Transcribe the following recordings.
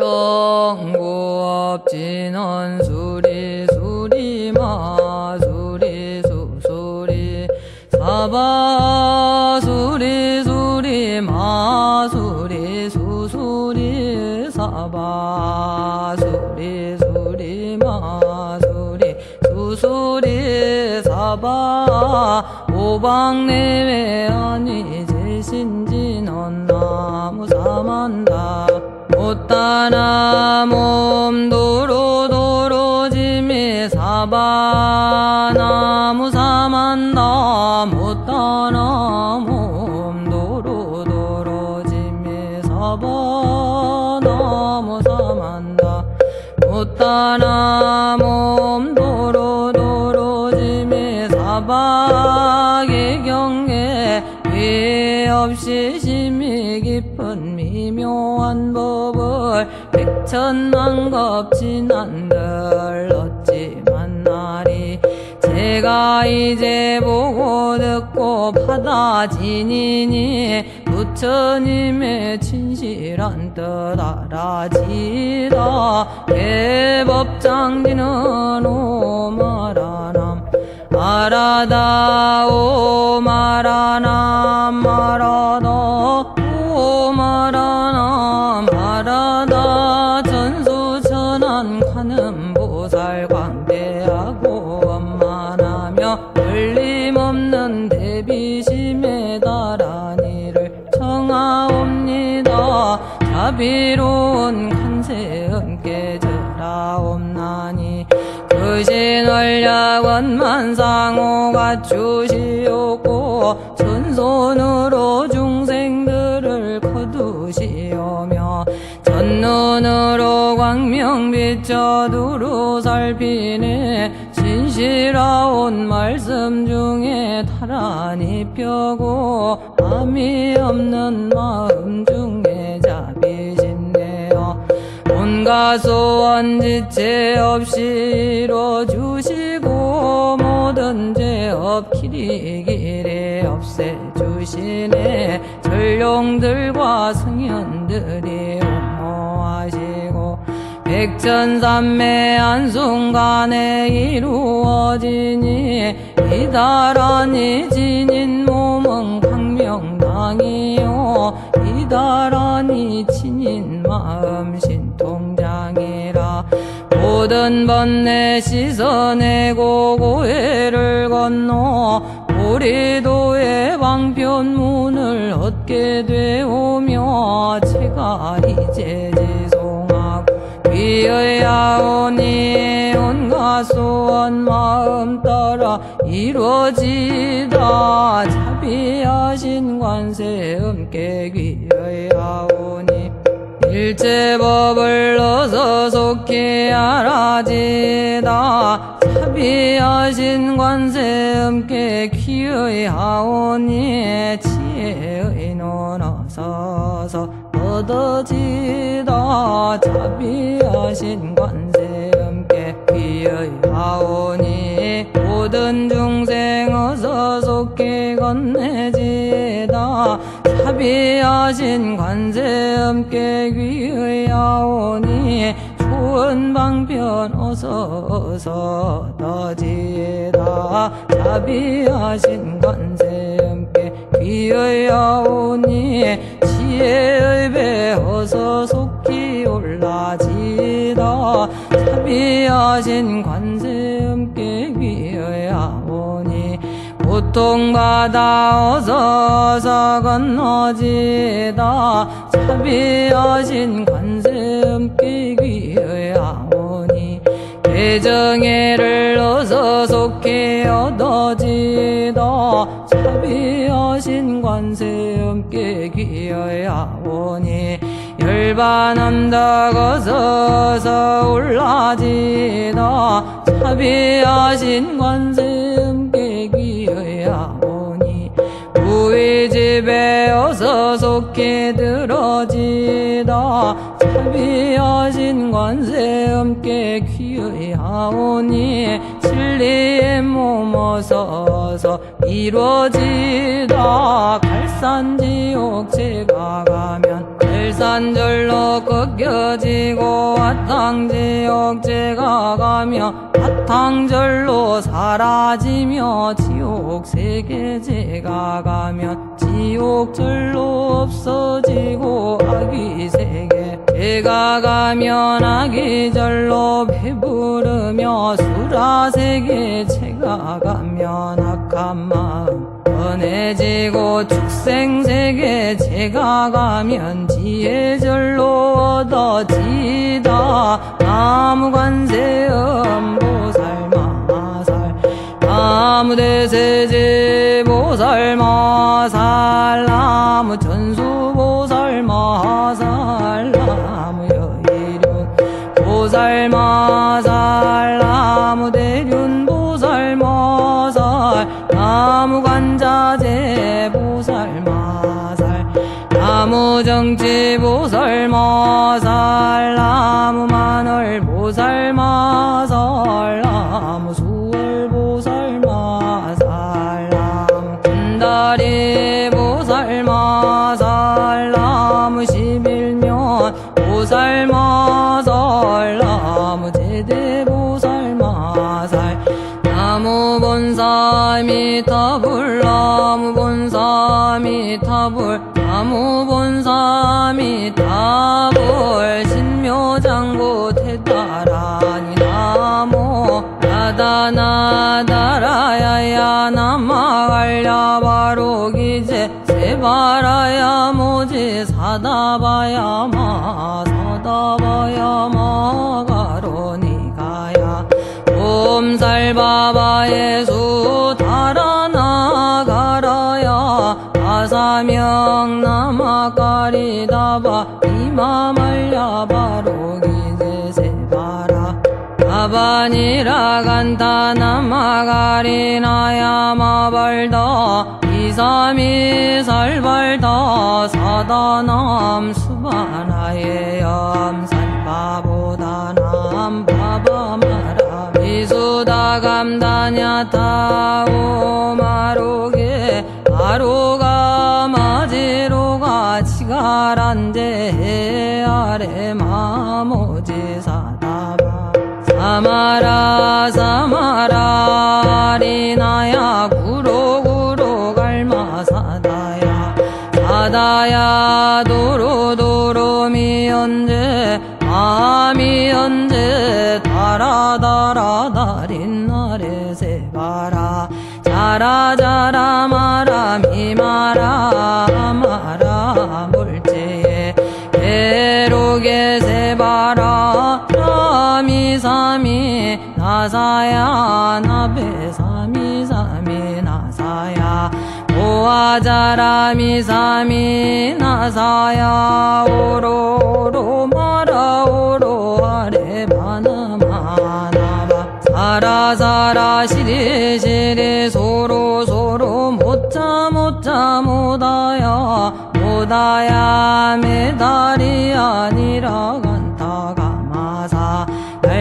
청구업진원 수리 수리마 수리 수수리 사바 수리 수리 마 수리 수수리 사바 수리 수리 마 수리 수수리 사바. 오방내외 아니 제신진언 나무 사만다 못다나 몸도로 도로짐이 사바 나무 사만다 못다나 몸도로 도로짐이 사바 나무 사만다 못다나 없이 심이 깊은 미묘한 법을 백천만 겁진 한들 어찌 만나리 제가 이제 보고 듣고 받아지니니 부처님의 진실한 뜻 알아지다 대법장지는 오마라남 아라다 오마라남 그신월약원 상호가 주시옵고 전손으로 중생들을 거두시오며 전눈으로 광명 비춰 두루 살피네 진실하온 말씀 중에 타란히 펴고 암이 없는 마음 중에 자비신네요 온갖 소원 지체 없이 이뤄주시고 모든 죄업 길이길이 없애주시네. 전룡들과 승현들이 옹호하시고 백천삼매 한순간에 이루어지니 이다란히 지닌 몸은 광명당이요. 이다란히 지닌 마음 신통장이라 모든 번뇌 씻어내고 고해를 건너 우리도의 방편문을 얻게 되오며 제가 이제 지송하고 위의하오니 온갖 소원 마음 따라 이루어지다. 자비하신 관세음께 귀의하오니 일체법을 넣어서 속히 알아지다. 자비하신 관세음께 귀의 하오니 지혜의 눈 어서서 얻어지다. 자비하신 관세음께 귀의 하오니 모든 중생 어서 속히 건네지다. 자 비하신 관세음께 귀의하오니 좋은 방편 어서 어서 얻어지다 자비하신 관세음께 귀의하오니 지혜의 배 어서 속히 올라지다 자비하신 관세 고통받아 어서 어서 건너지다. 자비하신 관세음께 귀의하오니 대정애를 어서 속히 얻어지다. 자비하신 관세음께 귀의하오니 열반한다 거서서 올라지다. 자비하신 관세 집에 어서 속히 들어지다. 자비하신 관세음께 귀의 하오니 진리의 몸 어서서 이루어지다. 갈산지옥 제가 가면 화산절로 꺾여지고 화탕지옥 제가 가며 화탕절로 사라지며 지옥 세계 제가 가면 지옥절로 없어지고 아기세계 제가 가면 아기절로 배부르며 수라세계 제가 가면 악한 마음 번해지고 축생세계 제가 가면 지혜절로 얻어지다. 나무관세음보살 나무대세제 보살 마살 나무천수보살 마살 나무여의륜 보살 마살 대 보살 마살. 나무 본사 미 타불 나무 본사 미 타불 나무 본사 미 타불. 신묘장고 태다라니 나무 나다나다라야야 나마갈랴 바로기제 세바라야 모지 사다바야 마 사다바야 마가로니가야 옴살바바의 수 달아나가라야. 아사명 나마까리다바 이마말야 바로기제 세바라. 아바니라 간타 나마가리나야 마발다. 이삼이 살발다. 사다남 수바나의 염살바보다 남 바바마라 미수다 감다냐 타오마로게 아로가 마지로가 치가란데 아래 마모지 사다바 사마라 사마라 리나야 구로구로 갈마사다야 사다야 도로도 나사야 나베사미사미 나사야. 오아자라미사미 나사야. 오로로 마라 오로 아레 바나마 나바 사라사라 시리시리 소로소로 못자 못자 못다야. 못다야 메달이 아니라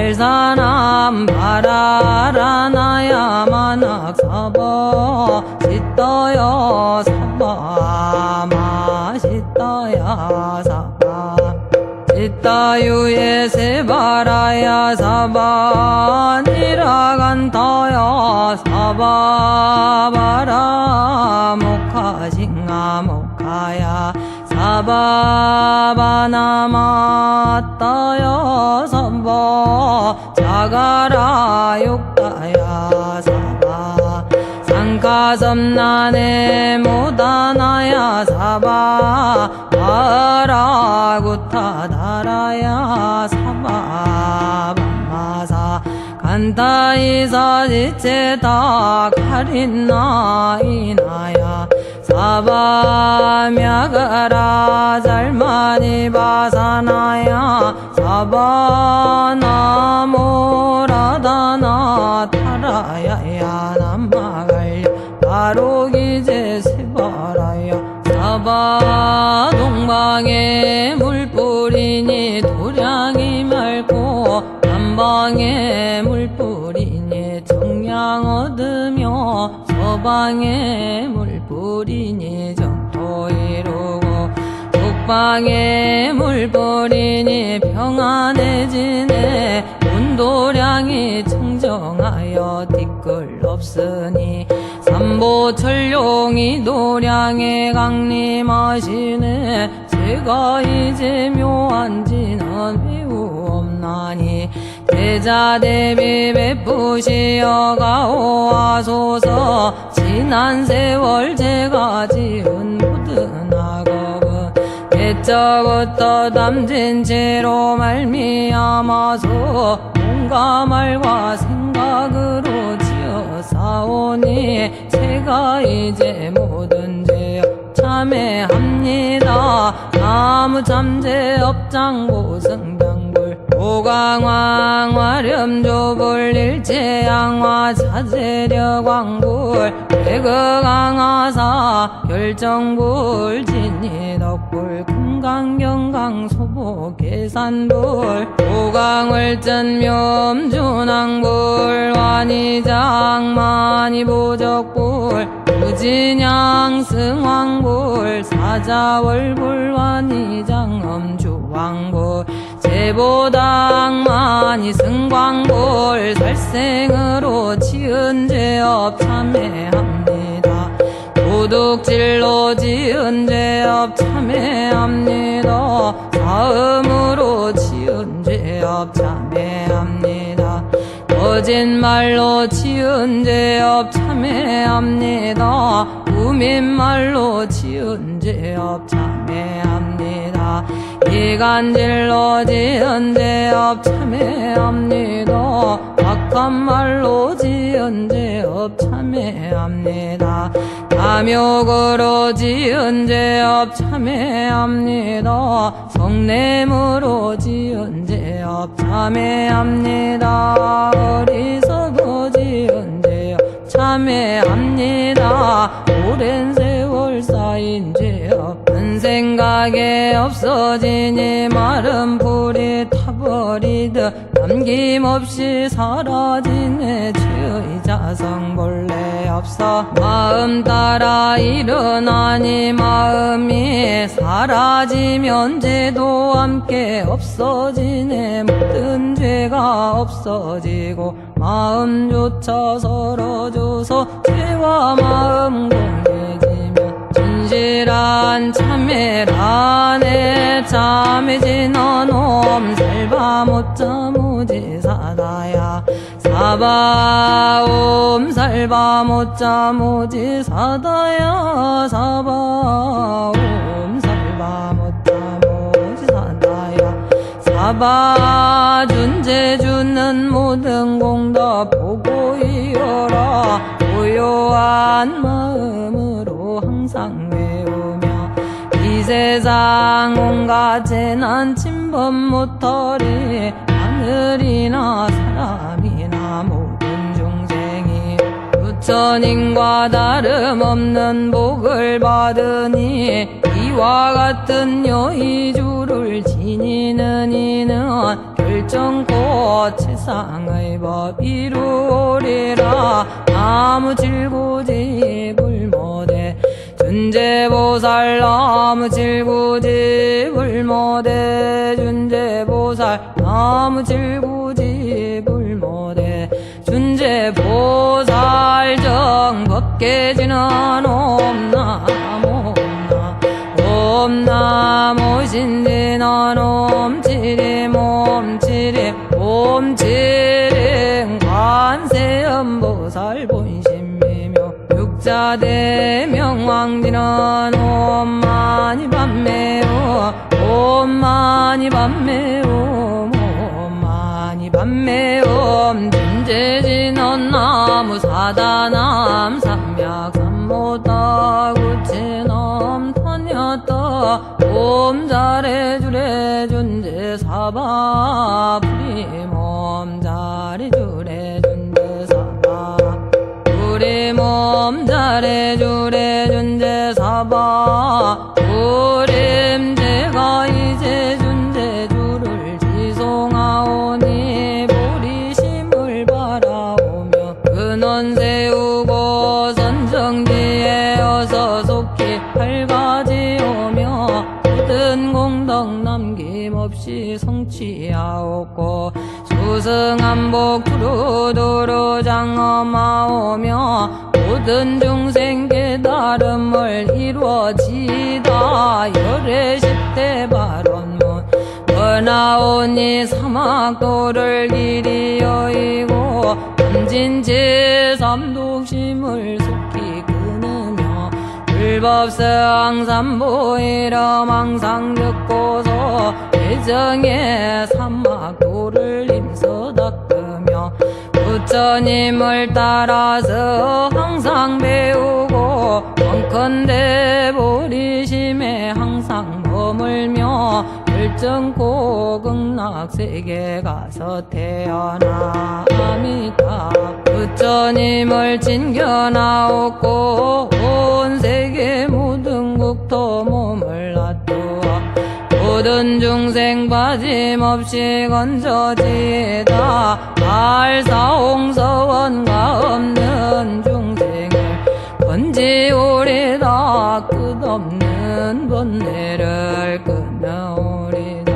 달사남 바라라나야 만 악사바 시떠여 사바 마시떠야 사바 시따유에 세바라야 사바 니라간타야 사바 바라 모카싱아 모카야. 사바바나마따야 사바 자가라 욕다야 사바 상가섬난에 모다나야 사바 바라 구타다라야 사바 밤마사 간타이사 지체다 가린나 이나야 사바мя가라 잘마니 바사나야 사바나모라다나 타라야야 남마갈 바로기제 세바라야. 사바 동방에 물 뿌리니 도량이 맑고 남방에 물 뿌리니 정량 얻으며 서방에 물 뿌리니 정토 이루고 옥방에 물 뿌리니 평안해지네 온도량이 청정하여 뒤끌 없으니 삼보철룡이 도량에 강림하시네. 제가 이제 묘한 지는 매우 없나니 대자 대비 베푸시어 가 오하소서. 지난 세월 제가 지은 모든 악업은 옛자부터 담진 채로 말미암아서 뭔가 말과 생각으로 지어 싸우니 제가 이제 모든 죄업 참회합니다. 나무 잠재 업장 고 승 오강왕 화렴조불 일체양화 자재력왕불 대거강화사 결정불 진이덕불 금강경강 소보 계산불 오강월전 묘음준왕불 완이장 만이보적불 무진양 승왕불 사자월불 완이장 제보당 많이 승광불 살생으로 지은 죄업 참회합니다. 도둑질로 지은 죄업 참회합니다. 사음으로 지은 죄업 참회합니다. 거짓말로 지은 죄업 참회합니다. 우민말로 지은 죄업 참회합니다. 이간질로 지 은 죄업 참회합니다. 악한 말로 지은 죄업 참회합니다. 탐욕으로 지은 죄업 참회합니다. 성냄으로 지은 죄업 참회합니다. 어리석어 지은 죄업 참회합니다. 오랜 세월 쌓인 죄업 한 생각에 없어지니 마른 불이 타버리듯 남김없이 사라지네. 죄의 자성 본래 없어. 마음 따라 일어나니 마음이 사라지면 죄도 함께 없어지네. 모든 죄가 없어지고 마음조차 서러져서 죄와 마음 공 진실한 참회라네 참해진 어놈 살바 못자 모지사다야. 사바옴 살바 못자 모지사다야. 사바옴 살바 못자 모지사다야. 사바 준재 주는 모든 공덕 보고 이어라. 고요한 마음으로 항상 세상 온갖 재난 침범 못하리 하늘이나 사람이나 모든 중생이 부처님과 다름없는 복을 받으니 이와 같은 여의주를 지니는 이는 결정코 세상의 법 이루리라. 아무 질고집을 못해 준재보살 나무 질고집을 못해 준재보살 나무 질고집을 못해 준재보살 정법계지는 옴나무 옴나무 신진원 옴치림 옴치림 옴치림 관세음보살 본심이며 육자대명왕지는 옴마니 밤매오 옴마니 밤매오 옴마니 밤매옴 준재진원 나무 사다남 삼약 삼모다 구치넘 타녔다. 옴 잘해주래 준재 사바 프리몸 몸 잘해주래 준재 사바 우림제가 이제 준재주를 지송하오니 보리심을 바라오며 근원 세우고 선정지에 어서 속히 밝아지오며 모든 빠짐없이 성취하옵고 수승한복 두루두루 장엄하오며 모든 중생 깨달음을 이루어지다. 열애십대 발언문 원하오니 사막도를 길이 여의고 남진제 삼독심을 속히 끊으며 불법성 삼보이름 항상 듣고서 사막도를 힘써 닦으며 부처님을 따라서 항상 배우고 원컨대 보리심에 항상 머물며 결정고 극락 세계 가서 태어나 아미타 부처님을 진견하옵고 온 세계 모든 국토 모든 중생 빠짐없이 건져지다. 알사홍서원과 없는 중생을 건지오리다 끝없는 번뇌를 끊어오리다.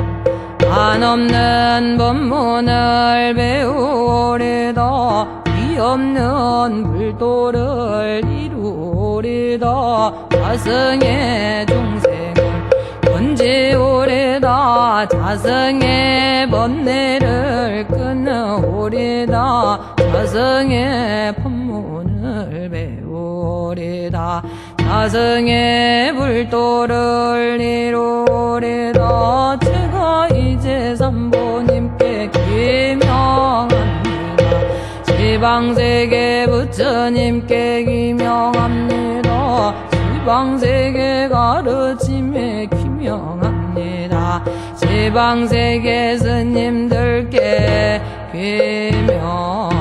한없는 법문을 배우오리다. 위 없는 불도를 이루오리다. 자승의 중 생을 건지오리다 자성의 번뇌를 끊어 오리다. 자성의 법문을 배우오리다. 자성의 불도를 이루오리다. 제가 이제 삼보님께 기명합니다. 지방세계 부처님께 기명합니다. 지방세계 가르침 지방세계 스님들께 기명